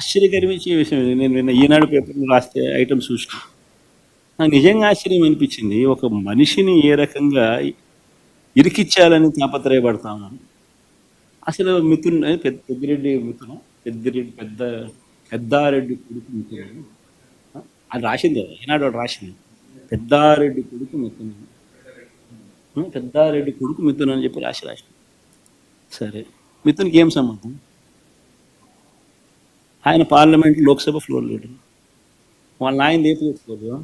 ఆశ్చర్యకరమించే విషయం నేను నిన్న ఈనాడు పేపర్లో రాస్తే ఐటమ్స్ చూసిన. నాకు నిజంగా ఆశ్చర్యం అనిపించింది. ఒక మనిషిని ఏ రకంగా ఇరికిచ్చాలని తాపత్రయపడతా ఉన్నాను. అసలు మిథున్ పెద్ద పెద్దిరెడ్డి మిథున పెద్దిరెడ్డి పెద్ద పెద్దారెడ్డి కొడుకు మిథున. అది రాసింది కదా ఈనాడు రాసింది. పెద్దారెడ్డి కొడుకు మిథున. పెద్దారెడ్డి కొడుకు మిథున అని చెప్పి రాసి రాసింది. సరే మిథున్కి ఏం సంబంధం? ఆయన పార్లమెంట్ లోక్సభ ఫ్లోర్ లీడర్. వాళ్ళ నాయన ఏ పోర్ట్ఫోలియో.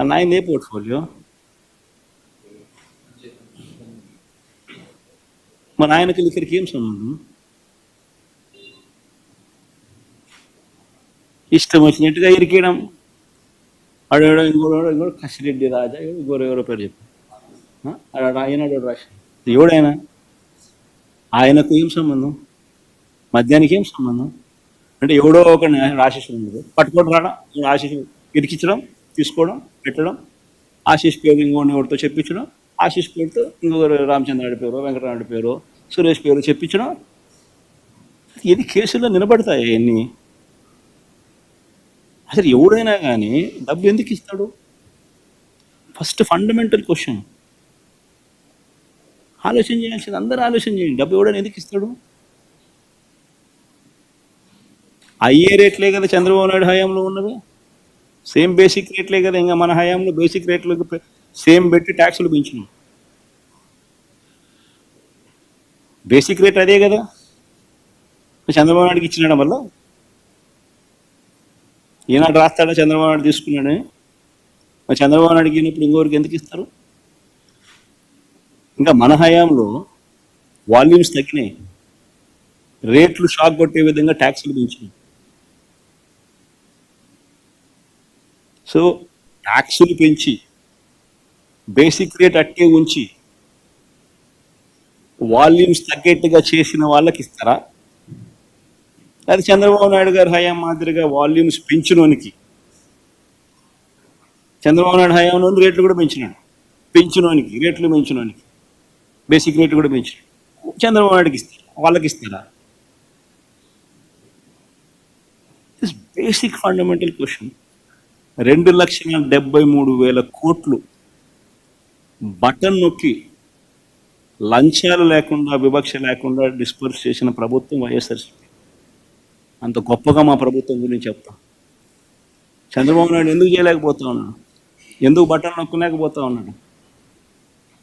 వాళ్ళ నాయన ఏ పోర్ట్ఫోలియో. మన ఆయనకి ఇక్కడికి ఏం సంబంధం? ఇష్టం వచ్చినట్టుగా ఇరికేయడం. అడగడం ఇంకోడు ఇంకోటి కసిరెడ్డి రాజా ఇంకోరు ఎవరో పేరు చెప్పి. అడ ఆడ ఆయన రాసి ఎవడైనా? ఆయనకు ఏం సంబంధం? మద్యానికి ఏం సంబంధం? అంటే ఎవడో ఒక ఆశీస్ ఉండదు పట్టుకోవడం రావడం ఆశీస్ ఇరికించడం తీసుకోవడం పెట్టడం ఆశీస్ పేరు ఇంకోటి ఎవరితో చెప్పించడం ఆశీస్ పేరుతో ఇంకొకరు రామచంద్రాడి పేరు వెంకటరాముడి పేరు సురేష్ పేరు చెప్పించడం. ఇది కేసుల్లో నిలబడతాయి ఎన్ని అసలు ఎవడైనా కానీ డబ్బు ఎందుకు ఇస్తాడు? First fundamental question. ఆలోచన చేయాల్సింది అందరూ ఆలోచన చేయండి. డబ్బు ఎవడైనా ఎందుకు ఇస్తాడు? అయ్యే రేట్లే కదా చంద్రబాబు నాయుడు హయాంలో ఉన్నది? సేమ్ బేసిక్ రేట్లే కదా ఇంకా మన హయాంలో బేసిక్ రేట్లకు సేమ్ పెట్టి ట్యాక్సులు పెంచినాం. బేసిక్ రేట్ అదే కదా? చంద్రబాబు నాయుడుకి ఇచ్చినాడు వల్ల ఈనాడు రాస్తాడా చంద్రబాబు నాయుడు తీసుకున్నాడని మరి చంద్రబాబు నాయుడుకి ఇచ్చినప్పుడు ఇంకోరికి ఎందుకు ఇస్తారు? ఇంకా మన హయాంలో వాల్యూమ్స్ తగ్గినాయి. రేట్లు షాక్ కొట్టే విధంగా ట్యాక్సులు పెంచినాయి సో ట్యాక్సులు పెంచి బేసిక్ రేట్ అట్టే ఉంచి వాల్యూమ్స్ తగ్గేట్టుగా చేసిన వాళ్ళకి ఇస్తారా? అది చంద్రబాబు నాయుడు గారి హయాం మాదిరిగా వాల్యూమ్స్ పెంచినోనికి చంద్రబాబు నాయుడు హయాంలో రేట్లు కూడా పెంచినాడు. పెంచినోనికి రేట్లు పెంచినోనికి బేసిక్ రేట్లు కూడా పెంచినాడు. చంద్రబాబు నాయుడుకి ఇస్తారు? వాళ్ళకి ఇస్తారా? దిస్ బేసిక్ ఫండమెంటల్ క్వశ్చన్ రెండు లక్షల డెబ్బై మూడు వేల కోట్లు బటన్ నొక్కి లంచాలు లేకుండా వివక్ష లేకుండా డిస్పర్స్ చేసిన ప్రభుత్వం వైఎస్ఆర్సీపీ అంత గొప్పగా మా ప్రభుత్వం గురించి చెప్తాం. చంద్రబాబు నాయుడు ఎందుకు చేయలేకపోతా ఉన్నాడు? ఎందుకు బటన్ నొక్కలేకపోతా ఉన్నాడు?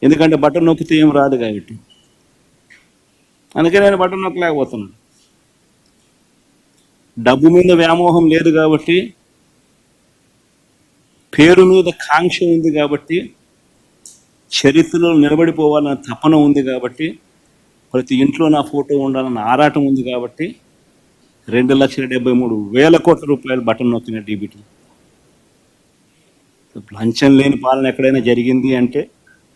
ఎందుకంటే బటన్ నొక్కితే ఏం రాదు కాబట్టి. అందుకే నేను బటన్ నొక్కలేకపోతున్నాను. డబ్బు మీద వ్యామోహం లేదు కాబట్టి పేరు మీద కాంక్ష ఉంది కాబట్టి చరిత్రలో నిలబడిపోవాలన్న తపన ఉంది కాబట్టి ప్రతి ఇంట్లో నా ఫోటో ఉండాలన్న ఆరాటం ఉంది కాబట్టి రెండు లక్షల డెబ్బై మూడు వేల కోట్ల రూపాయలు బటన్ నొక్కిన డీబీటీ లంచం లేని పాలన ఎక్కడైనా జరిగింది అంటే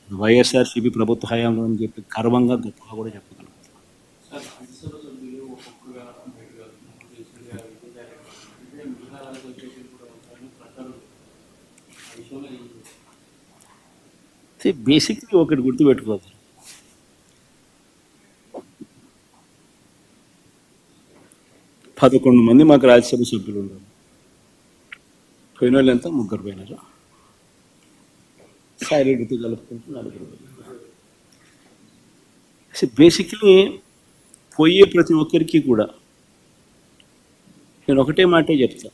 వైఎస్ఆర్సీపీ ప్రభుత్వ హయాంలో అని చెప్పి గర్వంగా గొప్పగా కూడా చెప్పగలం బేసిక్లీ ఒకటి గుర్తుపెట్టుకోవాలి పదకొండు మంది మాకు రాజ్యసభ సభ్యులు ఉన్నారు పోయిన వాళ్ళు ఎంత? ముగ్గురు పోయినారు. సైలెంట్తో కలుపుకుంటూ నలుగురు బేసిక్లీ పోయే ప్రతి ఒక్కరికి కూడా నేను ఒకటే మాటే చెప్తా.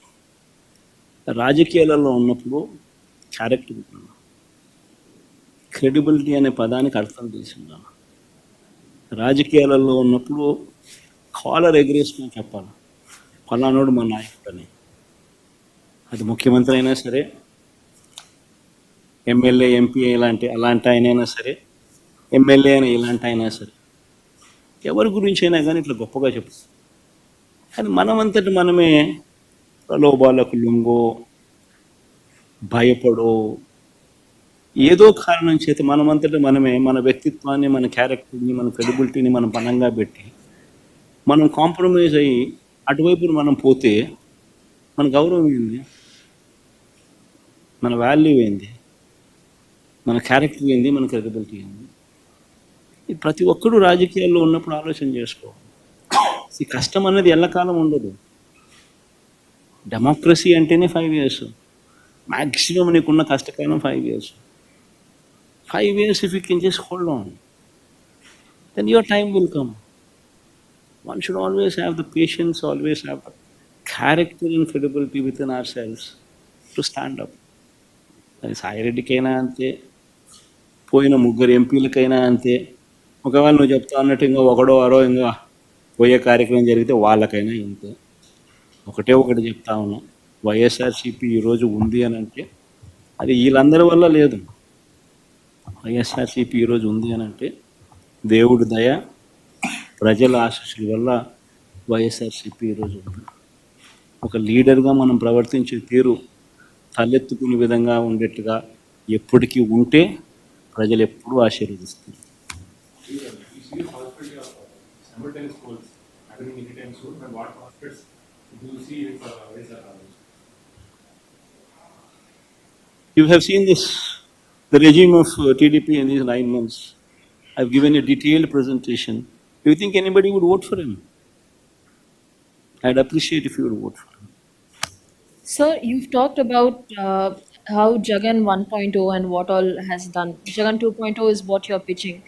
రాజకీయాలలో ఉన్నప్పుడు క్యారెక్టర్ ఉండాలి. క్రెడిబిలిటీ అనే పదానికి అర్థం తెలిసిందాను రాజకీయాలలో ఉన్నప్పుడు కాలర్ ఎగరేసుకుని చెప్పాలి. ఫలానోడు మా నాయకుడు అని అది ముఖ్యమంత్రి అయినా సరే ఎమ్మెల్యే ఎంపీ ఇలాంటి అలాంటి ఆయనైనా సరే ఎమ్మెల్యే అయినా ఇలాంటి అయినా సరే ఎవరి గురించి అయినా కానీ ఇట్లా గొప్పగా చెప్తుంది కానీ మనమంతటి మనమే ప్రలోభాలకు లొంగో భయపడో ఏదో కారణం చేత మనమంతటి మనమే మన వ్యక్తిత్వాన్ని మన క్యారెక్టర్ని మన క్రెడిబిలిటీని మనం బలంగా పెట్టి మనం కాంప్రమైజ్ అయ్యి అటువైపు మనం పోతే మన గౌరవం ఏంది? మన వాల్యూ ఏంది? మన క్యారెక్టర్ ఏంది? మన క్రెడిబిలిటీ ఏంది? ప్రతి ఒక్కరూ రాజకీయాల్లో ఉన్నప్పుడు ఆలోచన చేసుకోవాలి. ఈ కష్టం అనేది ఎల్లకాలం ఉండదు. డెమోక్రసీ అంటేనే ఫైవ్ ఇయర్స్ మ్యాక్సిమం నీకున్న కష్టకాలం five years five years if you can just hold on, then your time will come. one should always have the patience, always have character and credibility within ourselves to stand up. సాయిరెడ్డికైనా అంతే పోయిన ముగ్గురు ఎంపీలకైనా అంతే ఒకవేళ నువ్వు చెప్తా అన్నట్టు ఇంకా ఒకడో అరో ఇంకా పోయే కార్యక్రమం జరిగితే వాళ్ళకైనా ఇంతే ఒకటే ఒకటి చెప్తా ఉన్నాం వైఎస్ఆర్సీపీ ఈరోజు ఉంది అని అంటే అది వీళ్ళందరి వల్ల లేదు వైఎస్ఆర్సీపీ ఈరోజు ఉంది అని అంటే దేవుడి దయ ప్రజల ఆశీస్సుల వల్ల వైఎస్ఆర్సీపీ ఈరోజు ఉంది. ఒక లీడర్గా మనం ప్రవర్తించే తీరు తలెత్తుకునే విధంగా ఉండేట్టుగా ఎప్పటికీ ఉంటే ప్రజలు ఎప్పుడూ ఆశీర్వదిస్తారు. You have seen this the regime of uh, TDP in these nine months. I've given a detailed presentation. Do you think anybody would vote for him? I'd appreciate if you would vote for him. Sir, you've talked about uh, how Jagan 1.0 and what all has done. Jagan 2.0 is what you're pitching.